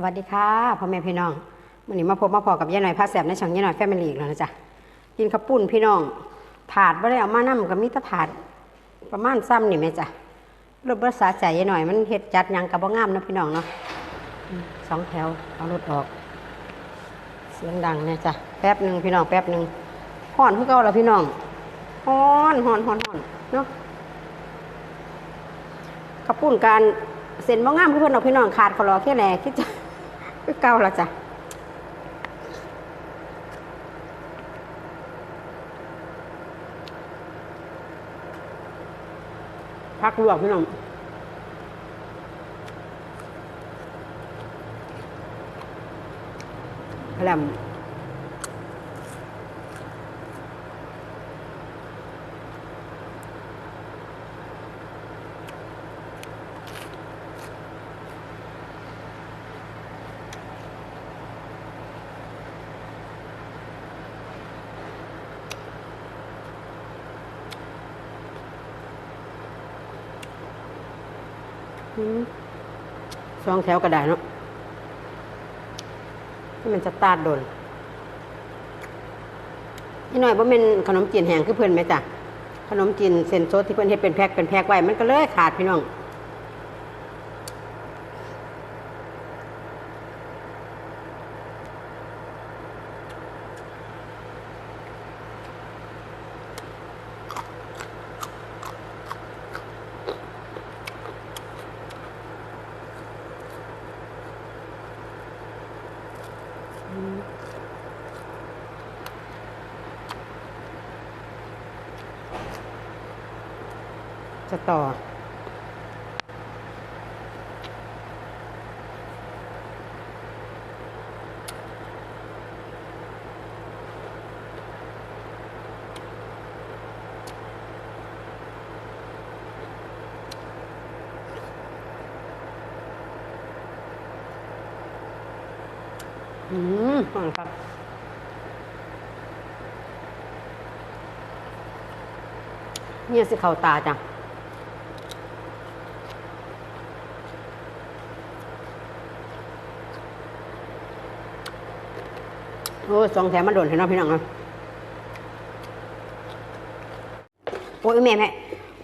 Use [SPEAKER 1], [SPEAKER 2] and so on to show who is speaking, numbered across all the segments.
[SPEAKER 1] สวัสดีค่ะพ่อแม่พี่น้องวันนี้มาพบมาพอกับยายหน่อยพาแสบในช่องยายหน่อยแฟมิลี่อีกแล้วนะจ๊ะกินข้าวปุ้นพี่น้อง ถาดไ่ได้เอามานั่มกับมิตรถาดประมาณซ้ำนี่แม่จ้ะรถบัสสาใจยายหน่อยมันเฮ็ดจัดยังกับบ่งามนะพี่น้องเนาะสองแถวเอารถออก เสียงดังเนี่ยจ้ะแป๊บหนึ่งพี่น้องแป๊บหนึ่งห่อนเพื่อเก่าแล้วพี่น้องฮ้อนฮ้อนฮ้อนฮ้อนเนาะกระปุ่นการเซ็นบ่งามเพื่อนเอาพี่น้องขาดขอรอแค่แหนคิดจะ คือเก่าละจ้ะพักลวกพี่น้องแหลม สองแถวก็ได้เนาะที่มันจะตาดโดนนี่หน่อยว่าเป็นขนมจีนแห้งคือเพื่อนไหมจ้ะขนมจีนเซนโซสที่เพื่อนเฮ็ดเป็นแพ็คเป็นแพ็คไว้มันก็เลยขาดพี่น้อง จะต่อ อืมหอมครับเนี่ยสิเขาตาจ้ะ โอ้ยสองแถมมาโดนเห็นน้องพี่น้องเนาะโอ้ยแม่แม่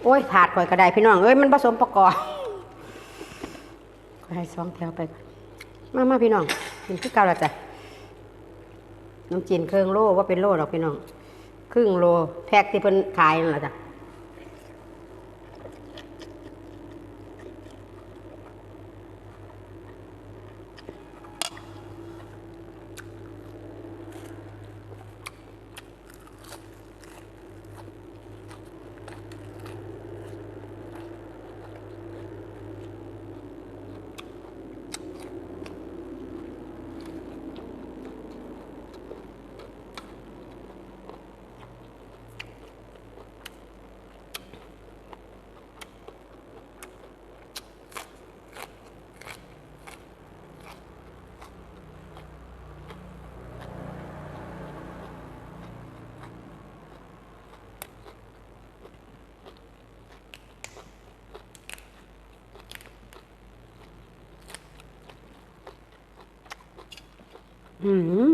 [SPEAKER 1] โอ้ยถาดข่อยกระไดพี่น้องเอ้ยมันผสมประกอบก็ให้สองแถวไปมามาพี่น้องกินขี้เก่าละจ้ะน้ำจีนเครื่องโลว่าเป็นโลหรอกพี่น้อง ครึ่งโลแพ็กที่เพิ่นขายนั่นแหละจ้ะ อืม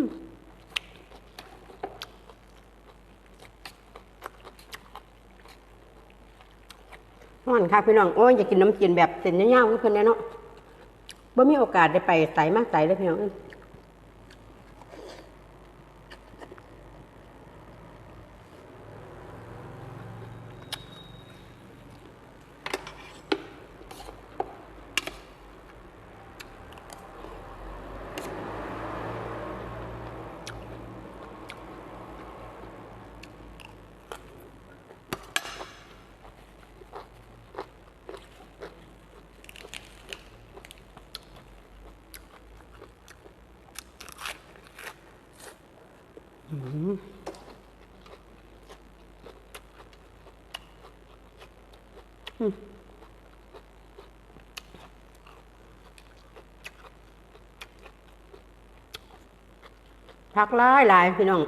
[SPEAKER 1] ห่อนค่ะพี่น้อง โอ้ยอยากกินน้ำจีนแบบเส้นยาวๆคือเพิ่นแน่เนาะบ่มีโอกาสได้ไปไต่มากไต่เลยพี่น้องเอ้ย พักหลายหลายพี่น้อง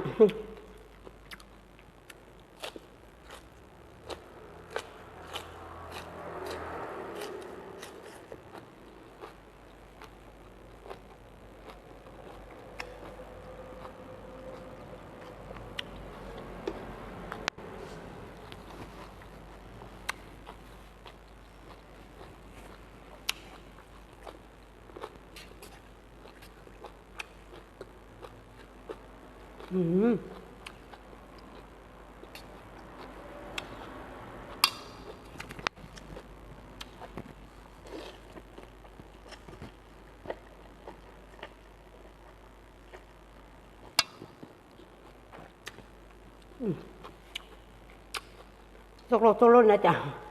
[SPEAKER 1] ตกลกตกรุ่นนะจ๊ะ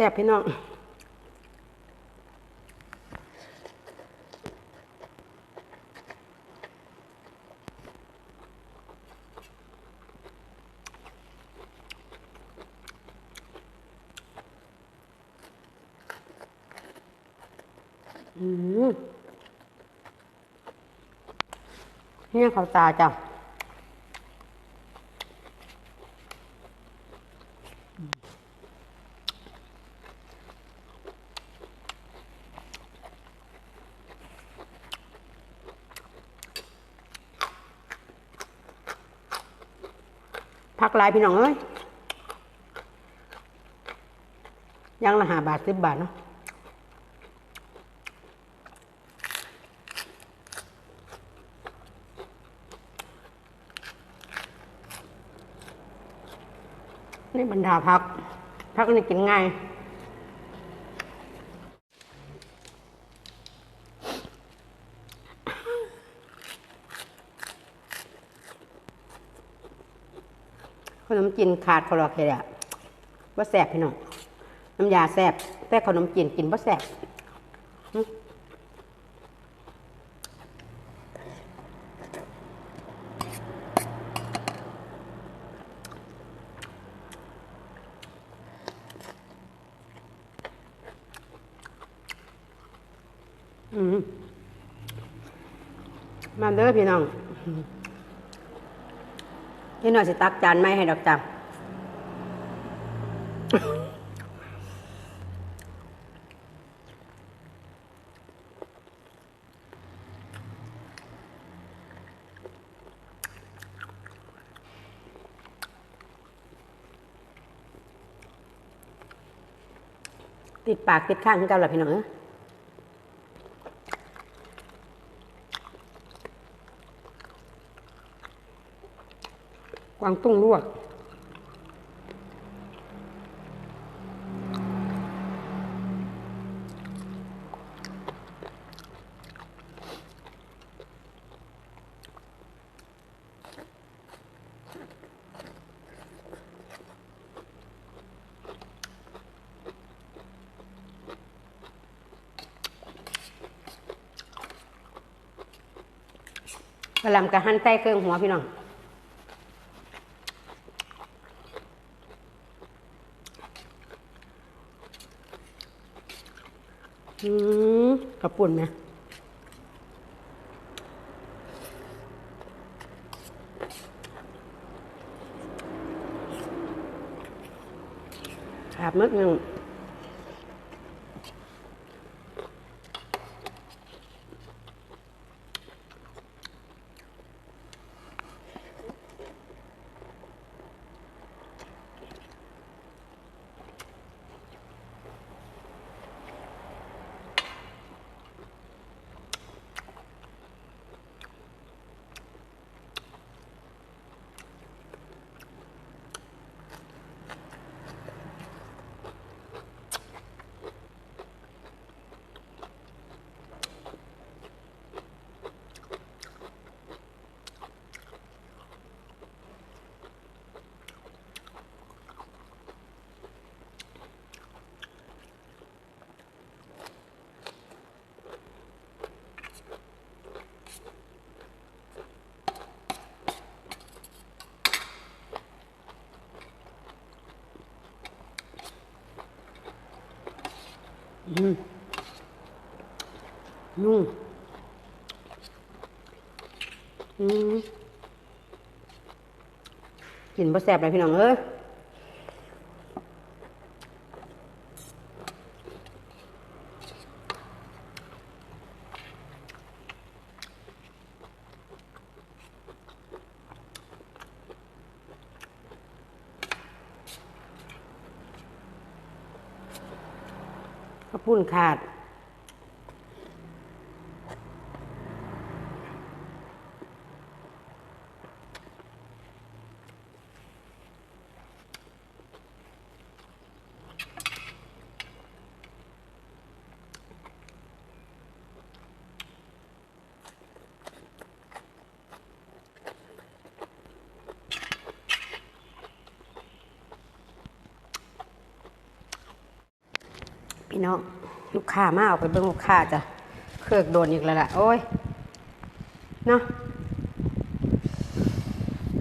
[SPEAKER 1] ซ่บพี่น้องอืมเนี่ยเขาตาจ้ะ พักลายพี่น้องเอ้ยยังละหาบาทสิบบาทเนาะนี่บรรดาพักพักนี่กินง่าย ขนมจีนขาดคอรอเคเลยอะว่าแสบพี่น้องน้ำยาแสบแต่ขนมจีนกินว่าแสบอืมมาเด้อพี่น้อง พี่หน่อยสิตักจานไม่ให้ดอกจับติดปากติดข้างขึ้นกันเหรอพี่น้องเอ้ย กวางตุ้งลวก กระลำกระหันใต้เครื่องหัวพี่น้อง อืมกระปุ่นไหมขาบมึกหนึ่ง อืมนุ่มอืมกินบะแสบเลยพี่น้องเอ้ย ข้าวปุ้นขาด พี่น้องลูกค้ามาเอาไปเบิ่งลูกค้าจ้ะเครือกโดนอีกแล้วล่ะโอ้ยเนาะ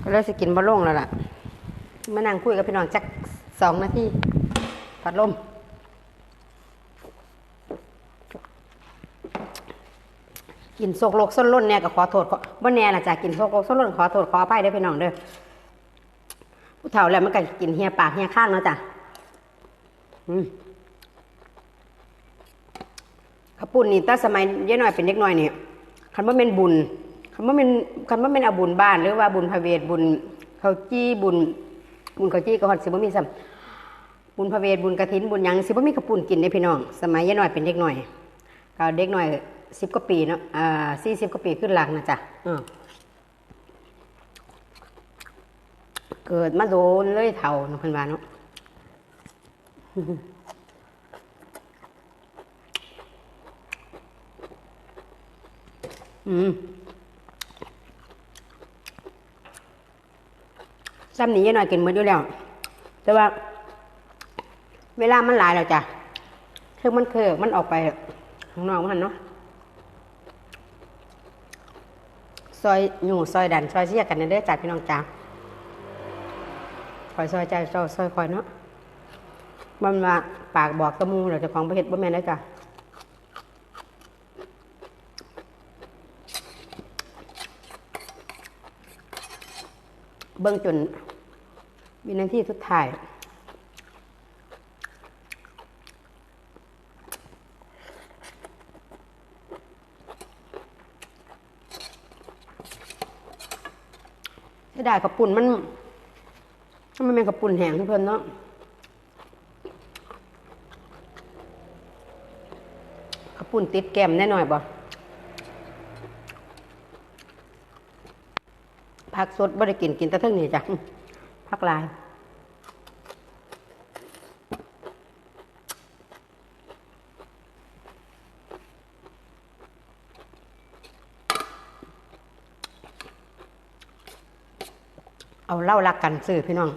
[SPEAKER 1] ก็เลยสกินบะลงแล้วล่ะมานั่งคุยกับพี่น้องจักสองนาทีพัดลมกินโซกโลกส้นล้นเนี่ยก็ขอโทษขอบ่แน่ล่ะจ้ะกินโซกโลกส้นล้นขอโทษขออภัยเด้อพี่น้องเด้อผู้เฒ่าแล้วมันก็กินเฮียปากเฮียข้างเนาะจ้ะอืม ข้าวปุ้นนี่ตั้งสมัยยอะหน่อยเป็นเด็กน้อยนี่คันว่าเป็นบุญคันว่าเป็นคันว่าเป็นอาบุญบ้าน หรือว่าบุญพระเวทบุญเขาจี้บุญ บุญเขาจี้ก็ฮอดสิบ่มีซ้ำบุญพระเวทบุญกฐินบุญหยังสิบ่มีข้าวปุ้นกินได้พี่น้อง สมัยยอะหน่อยเป็นเด็กน้อยก็เด็กน้อย10กว่าปีเนาะอ่า40กว่าปีขึ้นหลังนะจ๊ะเกิดมาโดนเลยเฒ่าเนาะเพิ่นวาเนาะ อืม ซ้ำนี้ยังหน่อยกินมืออยู่แล้ว แต่ว่า เวลามันหลายแล้วจ้ะคือมันเคยมันออกไปข้างนอกมันเนาะซอยอยู่ซอยดันซอยเชียกันในเด้อจ้ะพี่น้องจ้าคอยซอยใจซอยซอยคอยเนาะมันว่าปากบอกตะมูเราจะของประเฮ็ดบ่แม่นได้จ้ะ เบิ่งจนวินาทีสุดท้ายเสียดายกับปุ่นมันมันเป็นกับปุ่นแห้งเพิ่อนเนาะกับปุ่นติดแก้มแน่หน่อยบ่ ผักสดบ่ได้กินกินแต่เทั้งนี้จ้ะผักลายเอาเหล่ารักกันซื้อพี่น้อง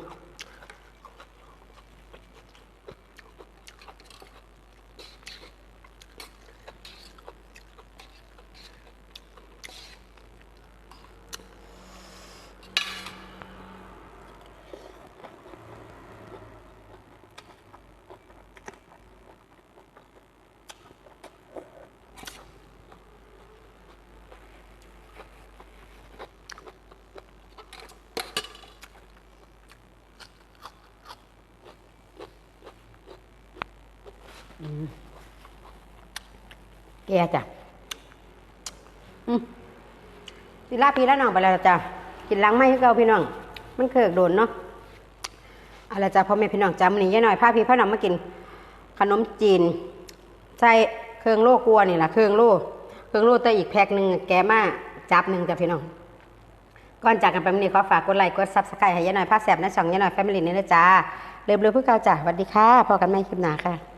[SPEAKER 1] แกจ้ะสิลาพี่แล้วน้องไปแล้วจ้ะกินล้างไม่ให้เก่าพี่น้อง มันเคิกโดนเนาะอาละจ้ะพ่อแม่พี่น้องจ้ามันนี้ยายหน่อยพาพี่พ่อน้องมากิน ขนมจีนใส่เครื่องโลกลัวนี่แหละเครื่องโลเครื่องโลแต่อีกแพ็คหนึ่งแกมาจับหนึ่งจ้ะพี่น้องก่อนจากกันไปวันนี้ขอฝากกดไลค์กดซับสไครต์ให้ยายหน่อยพาแสบนะช่องยายหน่อยแฟมิลี่นี่นะจ้าเริ่มเรือเพื่อเก่าจ้ะสวัสดีค่ะพอกันไม่คลิปหน้าค่ะ